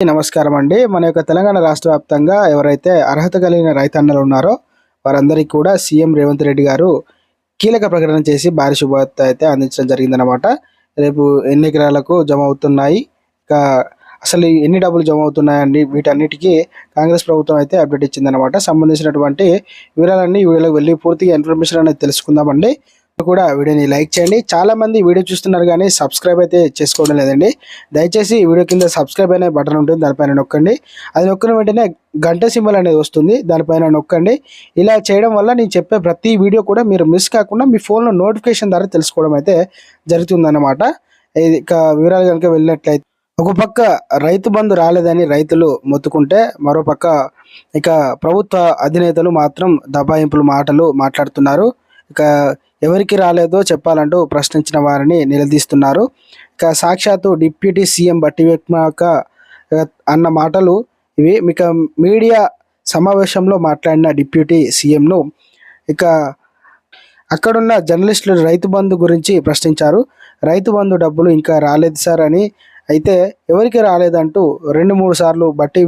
నమస్కారం అండి. మన యొక్క తెలంగాణ రాష్ట్ర వ్యాప్తంగా ఎవరైతే అర్హత కలిగిన రైతన్నలు ఉన్నారో వారందరికీ కూడా సీఎం రేవంత్ రెడ్డి గారు కీలక ప్రకటన చేసి భారీ శుభవార్త అయితే అందించడం జరిగిందనమాట రేపు ఎన్ని ఎకరాలకు జమ అవుతున్నాయి. ఇంకా అసలు ఎన్ని డబ్బులు జమ అవుతున్నాయండి? వీటన్నిటికీ కాంగ్రెస్ ప్రభుత్వం అయితే అప్డేట్ ఇచ్చిందనమాట సంబంధించినటువంటి వివరాలన్నీ వీడియోలోకి వెళ్ళి పూర్తిగా ఇన్ఫర్మేషన్ అనేది తెలుసుకుందామండి. కూడా వీడియోని లైక్ చేయండి. చాలా మంది వీడియో చూస్తున్నారు కానీ సబ్స్క్రైబ్ అయితే చేసుకోవడం లేదండి. దయచేసి వీడియో కింద సబ్స్క్రైబ్ అనే బటన్ ఉంటుంది. దానిపైన నొక్కండి. అది నొక్కిన వెంటనే గంట సింబల్ అనేది వస్తుంది. దానిపైన నొక్కండి. ఇలా చేయడం వల్ల నేను చెప్పే ప్రతి వీడియో కూడా మీరు మిస్ కాకుండా మీ ఫోన్లో నోటిఫికేషన్ ద్వారా తెలుసుకోవడం అయితే జరుగుతుందన్నమాట. ఇది ఇక వివరాలు కనుక వెళ్ళినట్లయితే ఒక పక్క రైతు బంధు రాలేదని రైతులు మొత్తుకుంటే మరో పక్క ఇక ప్రభుత్వ అధినేతలు మాత్రం దబాయింపుల మాటలు మాట్లాడుతున్నారు. ఇక ఎవరికి రాలేదో చెప్పాలంటూ ప్రశ్నించిన వారిని నిలదీస్తున్నారు. ఇక సాక్షాత్తు డిప్యూటీ సీఎం బట్టి విక్రమార్క అన్న మాటలు ఇవి. ఇక మీడియా సమావేశంలో మాట్లాడిన డిప్యూటీ సీఎంను ఇక అక్కడున్న జర్నలిస్టులు రైతు బంధు గురించి ప్రశ్నించారు. రైతు బంధు డబ్బులు ఇంకా రాలేదు సార్ అని అయితే ఎవరికి రాలేదంటూ రెండు మూడు సార్లు బట్టి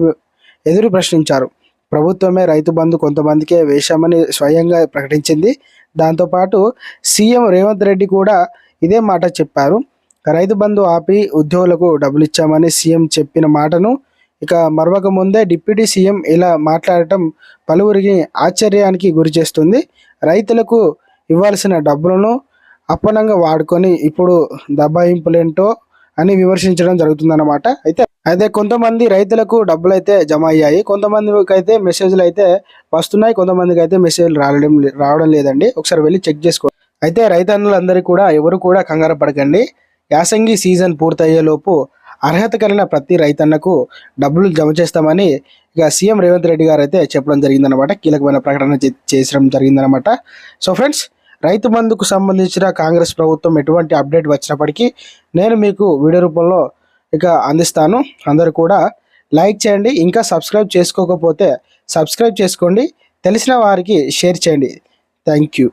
ఎదురు ప్రశ్నించారు. ప్రభుత్వమే రైతు బంధు కొంతమందికే వేశామని స్వయంగా ప్రకటించింది. దాంతోపాటు సీఎం రేవంత్ రెడ్డి కూడా ఇదే మాట చెప్పారు. రైతు బంధు ఆపి ఉద్యోగులకు డబ్బులు ఇచ్చామని సీఎం చెప్పిన మాటను ఇక మరొక ముందే డిప్యూటీ సీఎం ఇలా మాట్లాడటం పలువురికి ఆశ్చర్యానికి గురి చేస్తుంది. రైతులకు ఇవ్వాల్సిన డబ్బులను అప్పనంగా వాడుకొని ఇప్పుడు దబాయింపులేంటో అని విమర్శించడం జరుగుతుందన్నమాట. అయితే అయితే కొంతమంది రైతులకు డబ్బులు అయితే జమ అయ్యాయి కొంతమందికి అయితే మెసేజ్లు అయితే వస్తున్నాయి కొంతమందికి అయితే మెసేజ్లు రావడం రావడం లేదండి. ఒకసారి వెళ్ళి చెక్ చేసుకో. అయితే రైతన్నులందరికీ కూడా ఎవరు కూడా కంగారు పడకండి. యాసంగి సీజన్ పూర్తయ్యేలోపు అర్హత కలిగిన ప్రతి రైతన్నకు డబ్బులు జమ చేస్తామని ఇక సీఎం రేవంత్ రెడ్డి గారు అయితే చెప్పడం జరిగిందనమాట కీలకమైన ప్రకటన చేసడం జరిగిందనమాట సో ఫ్రెండ్స్ రైతు బంధుకు సంబంధించిన కాంగ్రెస్ ప్రభుత్వం ఎటువంటి అప్డేట్ వచ్చినప్పటికీ నేను మీకు వీడియో రూపంలో ఇక అందిస్తాను. అందరూ కూడా లైక్ చేయండి ఇంకా సబ్స్క్రైబ్ చేసుకోకపోతే సబ్స్క్రైబ్ చేసుకోండి తెలిసిన వారికి షేర్ చేయండి. Thank you.